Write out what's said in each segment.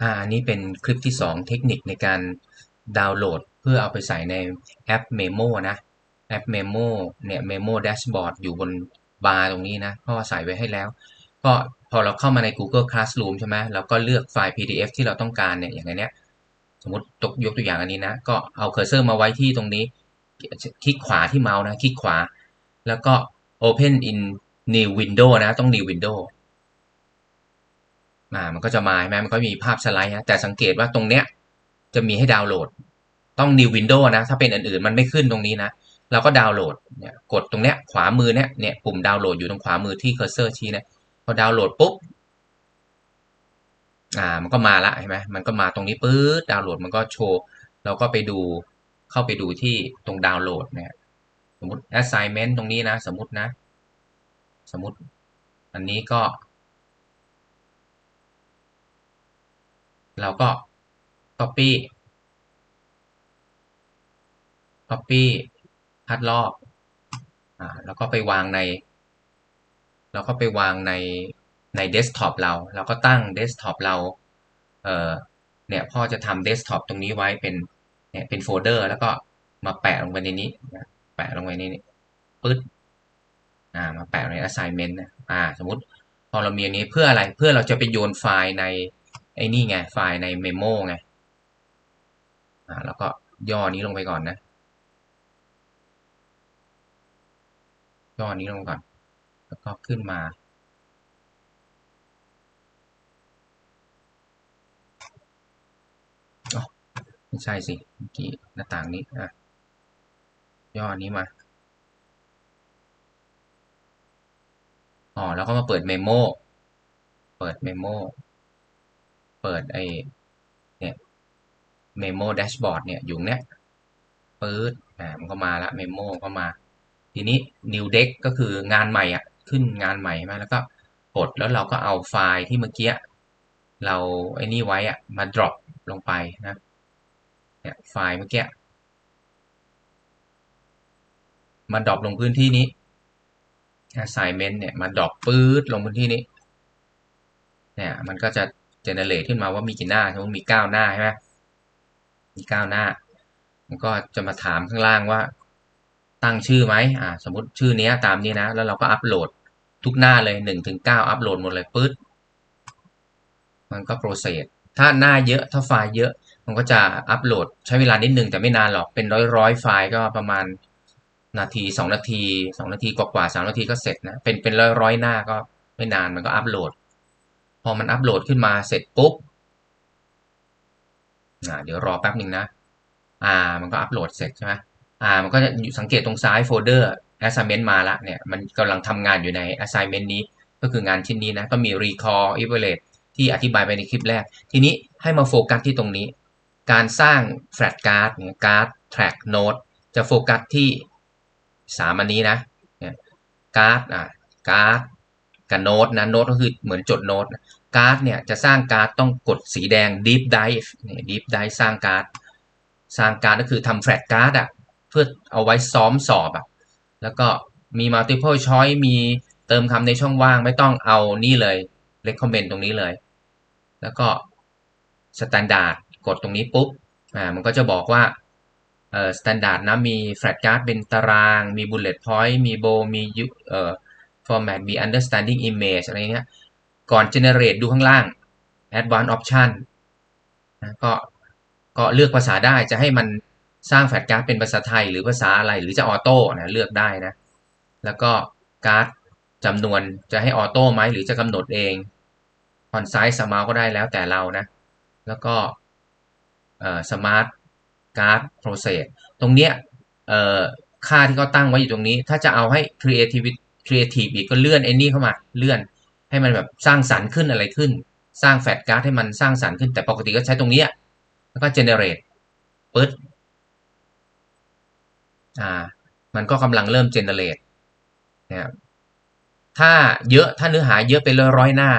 อ่าอันนี้เป็นคลิปที่ 2 เทคนิคในการดาวน์โหลด เพื่อเอาไปใส่ในแอป Memo นะ แอป Memo เนี่ย Memo Dashboard อยู่บนบาร์ตรงนี้นะพ่อใส่ไว้ให้แล้ว ก็พอเราเข้ามาใน Google Classroom ใช่ไหมเราก็เลือกไฟล์ PDF ที่เราต้องการเนี่ยอย่างเนี้ยสมมติตกยกตัวอย่างอันนี้นะ ก็เอาเคอร์เซอร์มาไว้ที่ตรงนี้ คลิกขวาที่เมาส์นะ คลิกขวา แล้วก็ Open in New Window นะ ต้อง New Window อ่ามันก็จะมาใช่ไหมมันก็มีภาพสไลด์นะแต่สังเกตว่าตรงเนี้ยจะมีให้ดาวน์โหลด ต้อง New Window นะ ถ้าเป็นอื่นๆ มันไม่ขึ้นตรงนี้นะ เราก็ดาวน์โหลดเนี่ยกดตรงเนี้ยขวามือเนี้ยเนี่ยปุ่มดาวน์โหลดอยู่ตรงขวามือที่เคอร์เซอร์ชี้นี่ยพอดาวน์โหลดปุ๊บอ่ามันก็มาละเห็นไหมมันก็มาตรงนี้ปื๊ดดาวน์โหลดมันก็โชว์เราก็ไปดูเข้าไปดูที่ตรงดาวน์โหลดเนี่ยสมมติ assignment ตรงนี้นะ สมมตินะ สมมติ อันนี้ก็ เราก็ copy copy คัดลอกอ่าแล้วก็ไปวางในแล้วก็ไปวางในในเดสก์ท็อปเรา เราก็ตั้งเดสก์ท็อปเราเอ่อเนี่ยพ่อจะทำเดสก์ท็อปตรงนี้ไว้เป็นเนี่ยเป็นโฟลเดอร์ แล้วก็มาแปะลงไปในนี้แปะลงไปในนี้ปึ๊ดอ่ามาแปะใน assignment นะอ่าสมมติพอเรามีอันนี้เพื่ออะไรเพื่อเราจะไปโยนไฟล์ใน ไอ้นี่ไง ไฟล์ในเมโมไงอ่าแล้วก็ย่อนี้ลงไปก่อนนะ ย่อนี้ลงก่อน แล้วก็ขึ้นมาอ๋อไม่ใช่สิ เมื่อกี้หน้าต่างนี้ อะ ย่อนี้มา อ๋อ แล้วก็มาเปิดเมโม เปิดเมโม เปิดไอเนี่ยเมโมแดชบอร์ดเนี่ยอยู่เนี้ยปื๊ดอ่ามันก็มาละเมโมก็มา ทีนี้ new deck ก็คืองานใหม่อะ ขึ้นงานใหม่มาแล้วก็กดแล้วเราก็เอาไฟล์ที่เมื่อกี้เราไอ้นี่ไว้อะมา drop ลงไปนะเนี่ยไฟล์เมื่อกี้มา drop ลงพื้นที่นี้ assignment เนี่ยมา drop ปื๊ดลงพื้นที่นี้เนี่ยมันก็จะ generate ขึ้นมาว่ามีกี่หน้าสมมติมีเก้าหน้าใช่ไหมมีเก้าหน้า มันก็จะมาถามข้างล่างว่า ตั้งชื่อไหมอ่า สมมติชื่อนี้ตามนี้นะ แล้วเราก็อัปโหลดทุกหน้าเลยหนึ่งถึงเก้าอัปโหลดหมดเลยปึ๊ดมันก็โปรเซสถ้าหน้าเยอะถ้าไฟล์เยอะมันก็จะอัปโหลดใช้เวลานิดนึงแต่ไม่นานหรอกเป็นร้อยร้อยไฟล์ก็ประมาณนาทีสองนาทีสองนาทีกว่าๆสามนาทีก็เสร็จนะเป็นเป็นร้อยร้อยหน้าก็ไม่นานมันก็อัปโหลด พอมันอัปโหลดขึ้นมาเสร็จปุ๊บเดี๋ยวรอแป๊บหนึ่งนะ อ่า มันก็อัปโหลดเสร็จใช่ไหมอ่า มันก็จะสังเกตตรงซ้ายโฟลเดอร์ assignment มาละเนี่ย มันกำลังทำงานอยู่ใน assignment นี้ ก็คืองานชิ้นนี้นะ ก็มี recall evaluate ที่อธิบายไปในคลิปแรก ทีนี้ให้มาโฟกัสที่ตรงนี้ การสร้าง flash card เนี่ย card track note จะโฟกัสที่สามอันนี้นะเนี่ย card อ่า card กับโน้ตนะโน้ตก็คือเหมือนจดโน้ตการ์ดเนี่ยจะสร้างการ์ดต้องกดสีแดง deep dive เนี่ย deep dive สร้างการ์ดสร้างการ์ดก็คือทำแฟลชการ์ดอะเพื่อเอาไว้ซ้อมสอบอะแล้วก็มี multiple choice มีเติมคำในช่องว่างไม่ต้องเอานี่เลย recommend ตรงนี้เลย แล้วก็ standard กดตรงนี้ปุ๊บอ่ามันก็จะบอกว่าเอ่อ standard นะมีแฟลชการ์ดเป็นตาราง มี bullet point มีโบมีเอ่อ format มี understanding image อะไรเงี้ย ก่อน generate ดูข้างล่าง advanced option นะก็ก็เลือกภาษาได้จะให้มันสร้างแฟลชการ์ดเป็นภาษาไทยหรือภาษาอะไรหรือจะออโต้นะเลือกได้นะ แล้วก็การ์ดจำนวนจะให้ออโต้ไหมหรือจะกำหนดเอง on size smart ก็ได้แล้วแต่เรานะ แล้วก็เอ่อ smart card process ตรงเนี้ยค่าที่เขาตั้งไว้อยู่ตรงนี้ ถ้าจะเอาให้ creativity ครีเอทีฟอีกก็เลื่อนไอ้นี่เข้ามาเลื่อน ให้มันแบบสร้างสรรค์ขึ้นอะไรขึ้น สร้างแฟลชการ์ดให้มันสร้างสรรค์ขึ้นแต่ปกติก็ใช้ตรงนี้แล้วก็เจเนเรตปึ๊ดอ่า มันก็กำลังเริ่มเจเนเรตนะครับถ้าเยอะถ้าเนื้อหาเยอะเป็นร้อยร้อยหน้า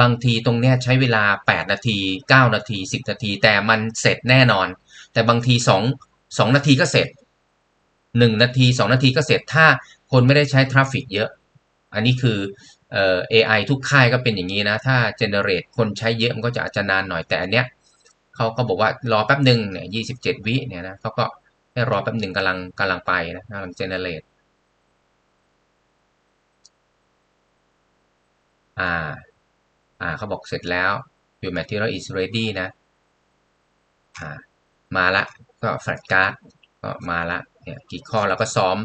บางทีตรงเนี้ยใช้เวลา 8 นาที 9 นาที 10 นาที แต่มันเสร็จแน่นอน แต่บางที 2 2 นาทีก็เสร็จ 1 นาที 2 นาทีก็เสร็จถ้าคนไม่ได้ใช้ทราฟฟิกเยอะ อันนี้คือเอ่อ AI ทุกค่ายก็เป็นอย่างนี้นะ ถ้า generate คนใช้เยอะมันก็จะอาจจะนานหน่อยแต่อันเนี้ยเขาก็บอกว่ารอแป๊บหนึ่งเนี่ยยี่สิบเจ็ดวิเนี่ยนะเขาก็ให้รอแป๊บหนึ่งกำลังกำลังไปนะกำลัง generate อ่า อ่าเขาบอกเสร็จแล้ว your material is ready นะ อ่า มาละ ก็แฟลชการ์ดก็มาละ เนี่ยกี่ข้อเราก็ซ้อม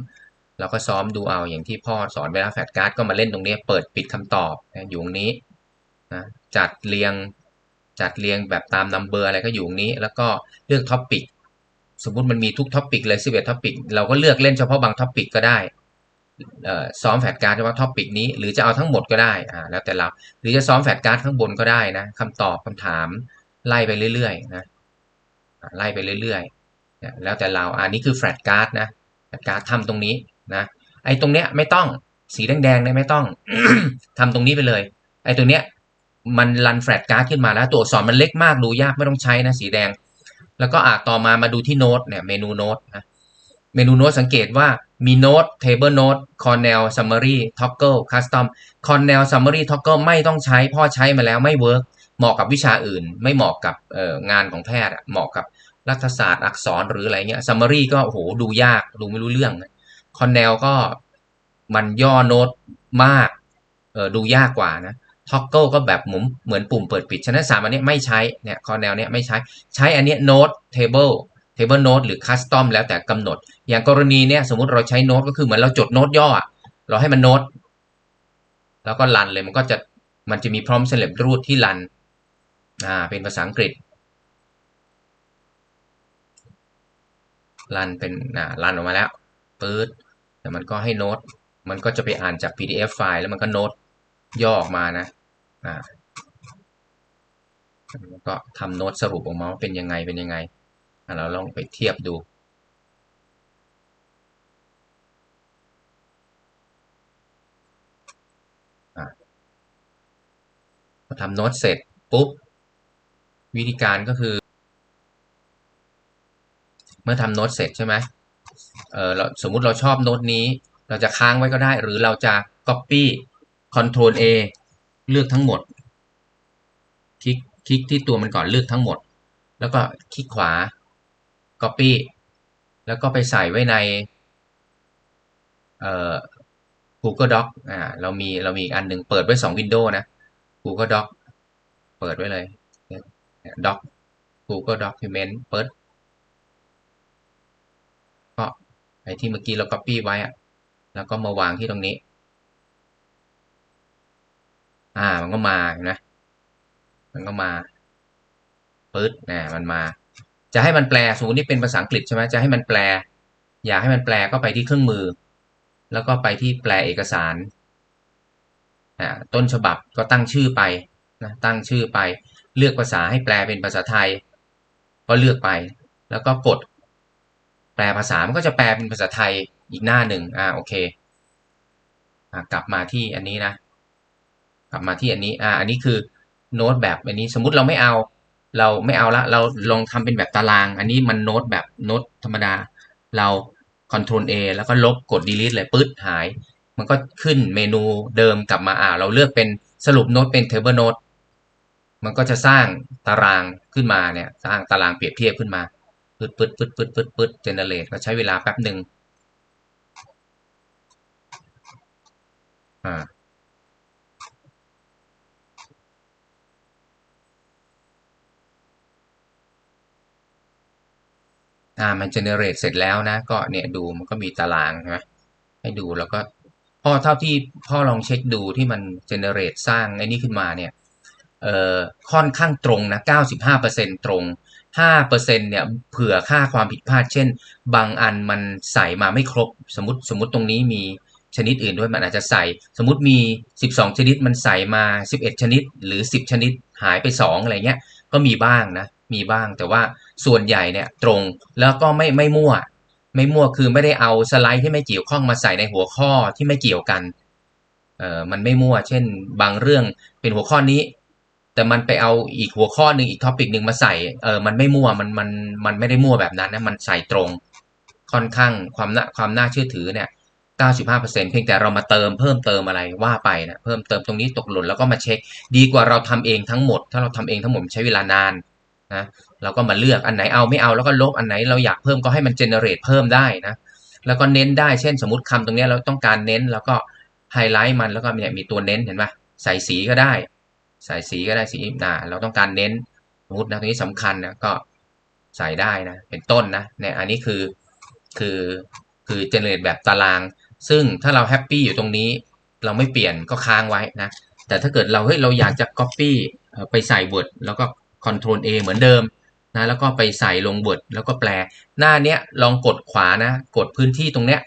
เราก็ซ้อมดูเอาอย่างที่พ่อสอนเวลาแฟลชการ์ดก็มาเล่นตรงนี้ เปิดปิดคำตอบอยู่ตรงนี้นะจัดเรียงจัดเรียงแบบตามนัมเบอร์อะไรก็อยู่ตรงนี้ แล้วก็เลือกท็อปปิกสมมติมันมีทุกท็อปปิกเลย11ท็อปปิกเราก็เลือกเล่นเฉพาะบางท็อปปิกก็ได้ซ้อมแฟลชการ์ดเฉพาะท็อปปิกนี้หรือจะเอาทั้งหมดก็ได้อ่าแล้วแต่เราหรือจะซ้อมแฟลชการ์ดข้างบนก็ได้นะคำตอบคำถามไล่ไปเรื่อยๆนะไล่ไปเรื่อยๆ แล้วแต่เราอันนี้คือแฟลชการ์ดนะแฟลชการ์ดทำตรงนี้นะไอ้ตรงเนี้ยไม่ต้องสีแดงๆเนี่ยไม่ต้องทำตรงนี้ไปเลย ไอ้ตัวเนี้ยมันรันแฟลชการ์ดขึ้นมาแล้วตัวอักษรมันเล็กมากดูยากไม่ต้องใช้นะสีแดง แล้วก็อ่าต่อมามาดูที่โน้ตเนี่ยเมนูโน้ตนะเมนูโน้ตสังเกตว่ามีโน้ต table note cornell summary toggle custom cornell summary toggle ไม่ต้องใช้พ่อใช้มาแล้วไม่เวิร์กเหมาะกับวิชาอื่น ไม่เหมาะกับงานของแพทย์เหมาะกับ รัฐศาสตร์อักษรหรืออะไรเงี้ย summary ก็โอ้โหดูยากดูไม่รู้เรื่อง cornell ก็มันย่อโน้ตมากเออดูยากกว่านะ toggle ก็แบบหมุนเหมือนปุ่มเปิดปิด ฉะนั้นสามอันนี้ไม่ใช้เนี่ย cornell เนี่ยไม่ใช้ใช้อันนี้ note table table note หรือ custom แล้วแต่กำหนด อย่างกรณีเนี้ยสมมติเราใช้โน้ตก็คือเหมือนเราจดโน้ตย่อเราให้มันโน้ตแล้วก็รันเลยมันก็จะมันจะมีพร้อมสำเร็จรูปที่รันอ่าเป็นภาษาอังกฤษ รันเป็นอ่ารันออกมาแล้วปื๊ดแต่มันก็ให้โน้ตมันก็จะไปอ่านจาก PDF ไฟล์แล้วมันก็โน้ตย่อออกมานะอ่าก็ทำโน้ตสรุปออกมาว่าเป็นยังไงเป็นยังไงเราลองไปเทียบดูพอทำโน้ตเสร็จปุ๊บวิธีการก็คือ มื่อทำโน้ตเสร็จใช่ไหมเออเราสมมุติเราชอบโน้ตนี้ เราจะค้างไว้ก็ได้ หรือเราจะ copy Ctrl A เลือกทั้งหมด คลิกคลิกที่ตัวมันก่อนเลือกทั้งหมด แล้วก็คลิกขวา Copy แล้วก็ไปใส่ไว้ในเอ่อ Google Doc อ่าเรามีเรามีอีกอันหนึ่งเปิดไว้สองวินโด้นะ Google Doc เปิดไว้เลย Doc Google Document เปิด ก็ไอ ที่เมื่อกี้เรา Copy ไว้อะแล้วก็มาวางที่ตรงนี้ อ่า มันก็มาเห็นไหมมันก็มาปึ๊ดนะมันมา จะให้มันแปลสมมตินี่เป็นภาษาอังกฤษใช่ไหมจะให้มันแปล อยากให้มันแปลก็ไปที่เครื่องมือ แล้วก็ไปที่แปลเอกสารอ่าต้นฉบับก็ตั้งชื่อไปนะตั้งชื่อไป เลือกภาษาให้แปลเป็นภาษาไทย ก็เลือกไป แล้วก็กด ลภาษา มันก็จะแปลเป็นภาษาไทยอีกหน้าหนึ่งอ่าโอเคอ่ากลับมาที่อันนี้นะ กลับมาที่อันนี้อ่าอันนี้คือโน้ตแบบอันนี้สมมุติเราไม่เอา เราไม่เอาละเราลองทำเป็นแบบตาราง อันนี้มันโน้ตแบบโน้ตธรรมดา เรา Ctrl A แล้วก็ลบกด delete เลยปึ๊ดหาย มันก็ขึ้นเมนูเดิมกลับมาอ่าเราเลือกเป็นสรุปโน้ตเป็น table note มันก็จะสร้างตารางขึ้นมาเนี่ย สร้างตารางเปรียบเทียบขึ้นมา ปึ๊ดปึ๊ดปึ๊ดปึ๊ดปึ๊ดปึ๊ด generate ก็ใช้เวลาแป๊บหนึ่งอ่าอ่ามันเจเนเรตเสร็จแล้วนะ ก็เนี่ยดูมันก็มีตารางใช่ไหมให้ดูแล้วก็พ่อเท่าที่พ่อลองเช็คดูที่มันเจเนเรตสร้างไอ้นี่ขึ้นมาเนี่ยเอ่อค่อนข้างตรงนะ 95%ตรง 5%เนี่ยเผื่อค่าความผิดพลาด เช่น บางอันมันใส่มาไม่ครบ สมมติสมมติตรงนี้มีชนิดอื่นด้วยมันอาจจะใส่ สมมติมี 12 ชนิดมันใส่มา 11 ชนิด หรือ 10 ชนิดหายไป 2 อะไรเงี้ย ก็มีบ้างนะ มีบ้างแต่ว่าส่วนใหญ่เนี่ยตรงแล้วก็ไม่ไม่มั่ว ไม่มั่วคือไม่ได้เอาสไลด์ที่ไม่เกี่ยวข้องมาใส่ในหัวข้อที่ไม่เกี่ยวกันเออมันไม่มั่ว เช่น บางเรื่องเป็นหัวข้อนี้ แต่มันไปเอาอีกหัวข้อหนึ่งอีกท็อปิกหนึ่งมาใส่เออมันไม่มั่วมันมันมันไม่ได้มั่วแบบนั้นนะมันใส่ตรง ค่อนข้างความน่าความน่าเชื่อถือเนี่ย95%เพียงแต่เรามาเติมเพิ่มเติมอะไรว่าไปนะเพิ่มเติมตรงนี้ตกหล่นแล้วก็มาเช็ค ดีกว่าเราทำเองทั้งหมด ถ้าเราทำเองทั้งหมดใช้เวลานานนะเราก็มาเลือกอันไหนเอาไม่เอาแล้วก็ลบอันไหนเราอยากเพิ่มก็ให้มันเจเนเรตเพิ่มได้นะแล้วก็เน้นได้เช่นสมมติคำตรงนี้เราต้องการเน้นแล้วก็ไฮไลท์มันแล้วก็เนี่ยมีตัวเน้นเห็นปะใส่สีก็ได้ ใส่สีก็ได้สีหนาเราต้องการเน้นสมมตินะตรงนี้สำคัญนะก็ใส่ได้นะเป็นต้นนะเนี่ยอันนี้คือคือคือเจเนเรตแบบตาราง ซึ่งถ้าเราแฮปปี้อยู่ตรงนี้ เราไม่เปลี่ยนก็ค้างไว้นะแต่ถ้าเกิดเราเฮ้ยเราอยากจะ Copy ไปใส่ Word แล้วก็ Ctrl A เหมือนเดิมนะแล้วก็ไปใส่ลง Word แล้วก็แปล หน้าเนี้ยลองกดขวานะกดพื้นที่ตรงเนี้ย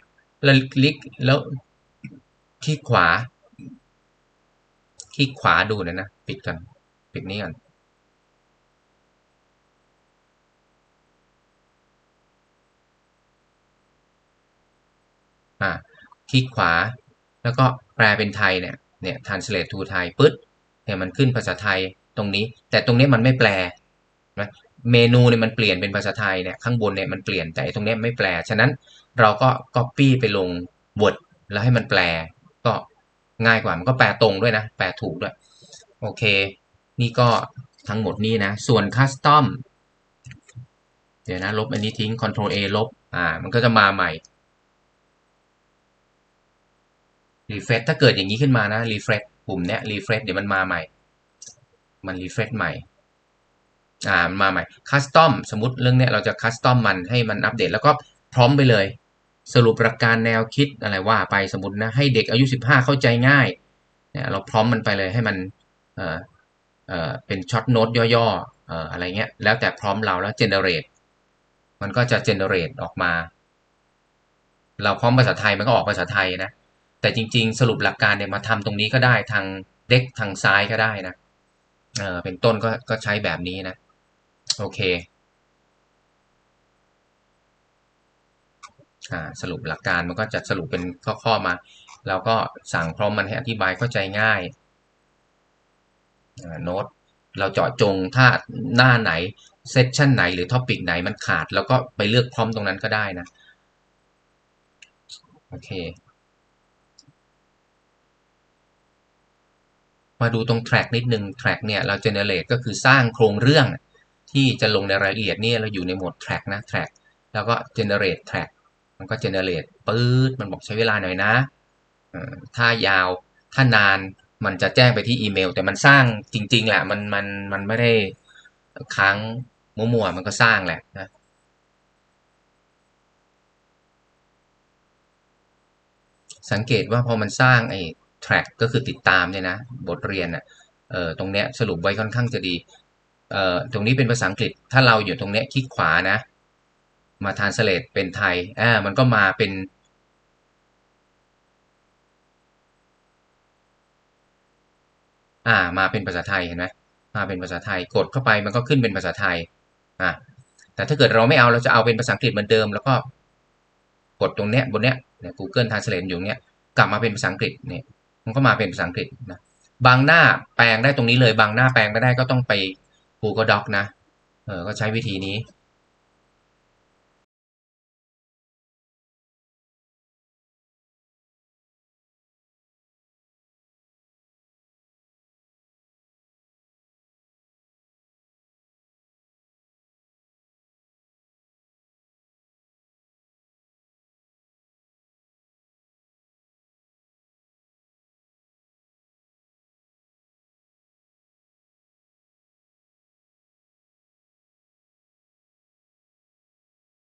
แล้วคลิกแล้วคลิกขวาคลิกขวาดูนะนะ ปิดกัน ปิดนี้ก่อนอ่าคลิกขวา แล้วก็แปลเป็นไทยเนี่ย เนี่ย translate to ไทยปึ๊ด เนี่ยมันขึ้นภาษาไทยตรงนี้ แต่ตรงนี้มันไม่แปลนะเมนูเนี่ยมันเปลี่ยนเป็นภาษาไทยเนี่ยข้างบนเนี่ยมันเปลี่ยนแต่ตรงนี้ไม่แปล ฉะนั้นเราก็ copy ไปลง Word แล้วให้มันแปล ก็ง่ายกว่ามันก็แปลตรงด้วยนะ แปลถูกด้วย โอเค นี่ก็ทั้งหมดนี่นะ ส่วน custom เดี๋ยวนะ ลบอันนี้ทิ้ง Ctrl A ลบ อ่า มันก็จะมาใหม่ refresh ถ้าเกิดอย่างนี้ขึ้นมานะ refresh ปุ่มเนี้ย refresh เดี๋ยวมันมาใหม่ มัน refresh ใหม่ อ่า มันมาใหม่ custom สมมติเรื่องเนี้ยเราจะ custom มันให้มันอัปเดต แล้วก็พร้อมไปเลย สรุปหลักการแนวคิดอะไรว่าไปสมมตินะ ให้เด็กอายุ 15 เข้าใจง่าย เนี่ย เราพร้อมมันไปเลยให้มัน เป็นช็อตโน้ตย่อๆอะไรเงี้ยแล้วแต่พร้อมเราแล้ว generate มันก็จะ generate ออกมา เราพร้อมภาษาไทยมันก็ออกภาษาไทยนะ แต่จริงๆ สรุปหลักการเนี่ยมาทำตรงนี้ก็ได้ทางเด็กทางซ้ายก็ได้นะเออเป็นต้นก็ก็ใช้แบบนี้นะ โอเคสรุปหลักการมันก็จะสรุปเป็นข้อๆมาเราก็สั่งพร้อมมันให้อธิบายเข้าใจง่าย โน้ตเราเจาะจงถ้าหน้าไหนเซสชันไหนหรือท็อปิกไหนมันขาด แล้วก็ไปเลือกพร้อมตรงนั้นก็ได้นะโอเคมาดูตรง track นิดนึง track เนี่ยเรา generate ก็คือสร้างโครงเรื่องที่จะลงในรายละเอียดเนี่ยเราอยู่ในโหมด track นะ track แล้วก็ generate track มันก็ generate ปื๊ดมันบอกใช้เวลาหน่อยนะถ้ายาวถ้านาน มันจะแจ้งไปที่อีเมล แต่มันสร้างจริง ๆ แหละ มันมันมันไม่ได้ค้างมั่วๆมันก็สร้างแหละนะสังเกตว่าพอมันสร้างไอ้ track ก็คือติดตามเนี่ยนะ บทเรียนอะเออตรงเนี้ยสรุปไว้ค่อนข้างจะดีเอ่อตรงนี้เป็นภาษาอังกฤษ ถ้าเราอยู่ตรงเนี้ยคลิกขวานะ มา translate เป็นไทยอ่ามันก็มาเป็น อ่า มาเป็นภาษาไทยเห็นไหมมาเป็นภาษาไทยกดเข้าไปมันก็ขึ้นเป็นภาษาไทยอ่าแต่ถ้าเกิดเราไม่เอาเราจะเอาเป็นภาษาอังกฤษเหมือนเดิม แล้วก็กดตรงเนี้ยบนเนี้ย Google Translate อยู่เนี้ยกลับมาเป็นภาษาอังกฤษเนี่ยมันก็มาเป็นภาษาอังกฤษนะบางหน้าแปลงได้ตรงนี้เลย บางหน้าแปลงไม่ได้ก็ต้องไป Google Doc นะเออก็ใช้วิธีนี้